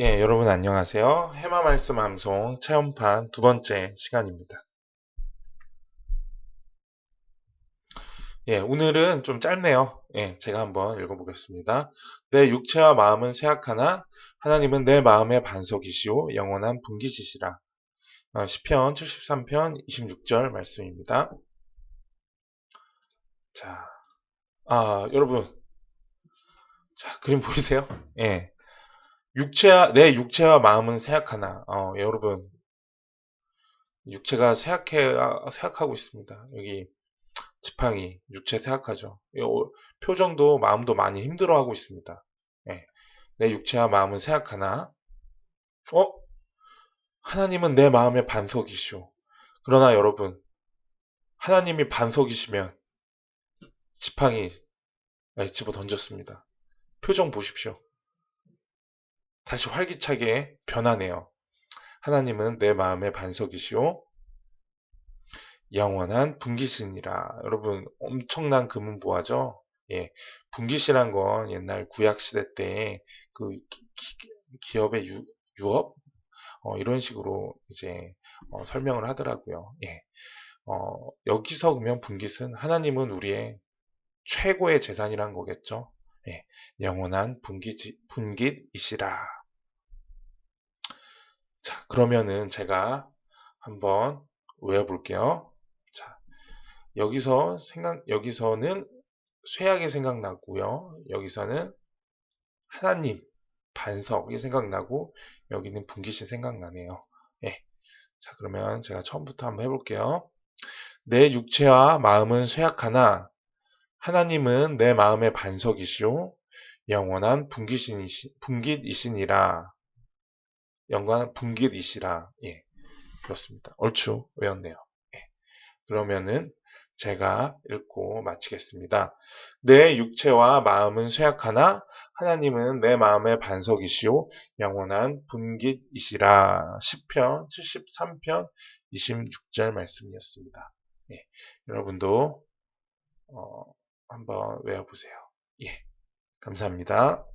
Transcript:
예, 여러분 안녕하세요. 해마 말씀 함송 체험판 두 번째 시간입니다. 예, 오늘은 좀 짧네요. 예, 제가 한번 읽어보겠습니다. 내 육체와 마음은 쇠약하나 하나님은 내 마음의 반석이시오 영원한 분기지시라. 어, 시편 73편 26절 말씀입니다. 자, 아, 여러분. 자, 그림 보이세요? 예. 육체와 내 육체와 마음은 쇠약하나 어, 여러분 육체가 쇠약해 쇠약하고 있습니다. 여기 지팡이 육체 쇠약하죠. 표정도 마음도 많이 힘들어하고 있습니다. 예. 내 육체와 마음은 쇠약하나 어 하나님은 내 마음의 반석이시오. 그러나 여러분 하나님이 반석이시면 지팡이 집어 던졌습니다. 표정 보십시오. 다시 활기차게 변하네요. 하나님은 내 마음의 반석이시오. 영원한 분기신이라. 여러분, 엄청난 금은 보화죠? 예. 분기시란 건 옛날 구약시대 때 그 기업의 유, 유업? 어, 이런 식으로 이제 어, 설명을 하더라고요. 예. 어, 여기서 그러면 분깃은 하나님은 우리의 최고의 재산이란 거겠죠. 예. 영원한 분깃, 분깃이시라. 자, 그러면은 제가 한번 외워볼게요. 자, 여기서 생각, 여기서는 쇠약이 생각나고요. 여기서는 하나님, 반석이 생각나고, 여기는 분기신 생각나네요. 예. 자, 그러면 제가 처음부터 한번 해볼게요. 내 육체와 마음은 쇠약하나, 하나님은 내 마음의 반석이시오. 영원한 분기신이시, 분깃이시니라. 연관 분깃이시라. 예. 그렇습니다. 얼추 외웠네요. 예. 그러면은 제가 읽고 마치겠습니다. 내 육체와 마음은 쇠약하나 하나님은 내 마음의 반석이시오 영원한 분깃이시라. 10편 73편 26절 말씀이었습니다. 예. 여러분도 어, 한번 외워보세요. 예. 감사합니다.